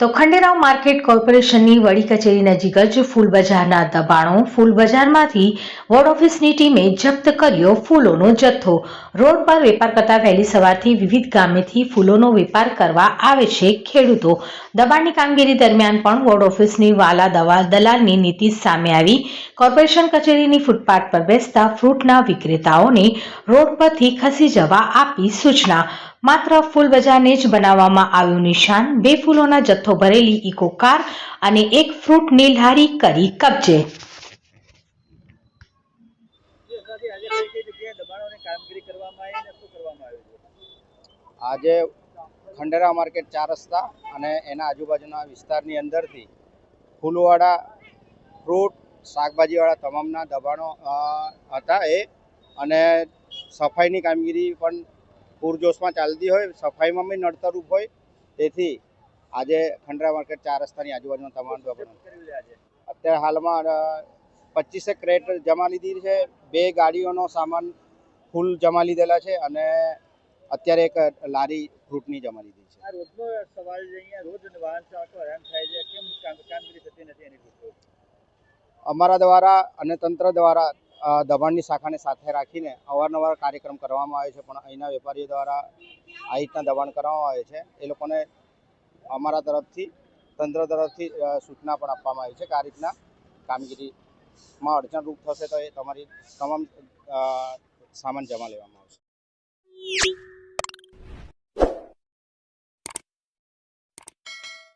તો ખંડેરાવ માર્કેટ કોર્પોરેશનની વડી કચેરી નજીક જ ફૂલ બજારના દબાણો ફૂલ બજારમાંથી વોર્ડ ઓફિસની ટીમે જપ્ત કર્યો ફૂલોનો જથ્થો. રોડ પર વેપાર કરતા વહેલી સવારથી વિવિધ ગામેથી ફૂલોનો વેપાર કરવા આવે છે ખેડૂતો. દબાણની કામગીરી દરમિયાન પણ વોર્ડ ઓફિસની વાલા દવા દલાલની નીતિ સામે આવી. કોર્પોરેશન કચેરીની ફૂટપાથ પર બેસતા ફ્રૂટના વિક્રેતાઓને રોડ પરથી ખસી જવા આપી સૂચના. માત્ર ફૂલ બજારને જ બનાવવામાં આવ્યું નિશાન. બે ફૂલોના જથ્થો ભરેલી ઇકો કાર અને એક ફ્રૂટની લારી કરી કબજે. આજે ખંડેરા માર્કેટ ચાર રસ્તા અને એના આજુબાજુના વિસ્તારની અંદરથી ફૂલવાળા ફ્રૂટ, શાકભાજીવાળા તમામના દબાણો હતા એ. અને સફાઈની કામગીરી પણ પૂરજોશમાં ચાલતી હોય સફાઈમાં બી નડતરૂપ હોય તેથી આજે ખંડરા માર્કેટ ચાર રસ્તાની આજુબાજુમાં તમામ અત્યારે હાલમાં પચીસે ક્રેટ જમા લીધી છે. બે ગાડીઓનો સામાન ફૂલ જમા લીધેલા છે અને અત્યારે એક લારી ફ્રૂટની જમા લીધી છે. રોજનો સવાલ છે રોજ વાહન ચાલકો હેરાન થાય છે. કેમ કામ- કામગીરી થતી નથી એની અમારા દ્વારા અને તંત્ર દ્વારા દબાણની શાખાને સાથે રાખીને અવારનવાર કાર્યક્રમ કરવામાં આવે છે. પણ અહીંના વેપારીઓ દ્વારા આ રીતના દબાણ કરવામાં આવે છે. એ લોકોને અમારા તરફથી, તંત્ર તરફથી સૂચના પણ આપવામાં આવી છે કે આ રીતના કામગીરીમાં અડચણરૂપ થશે તો એ તમારી તમામ સામાન જમા લેવામાં આવશે.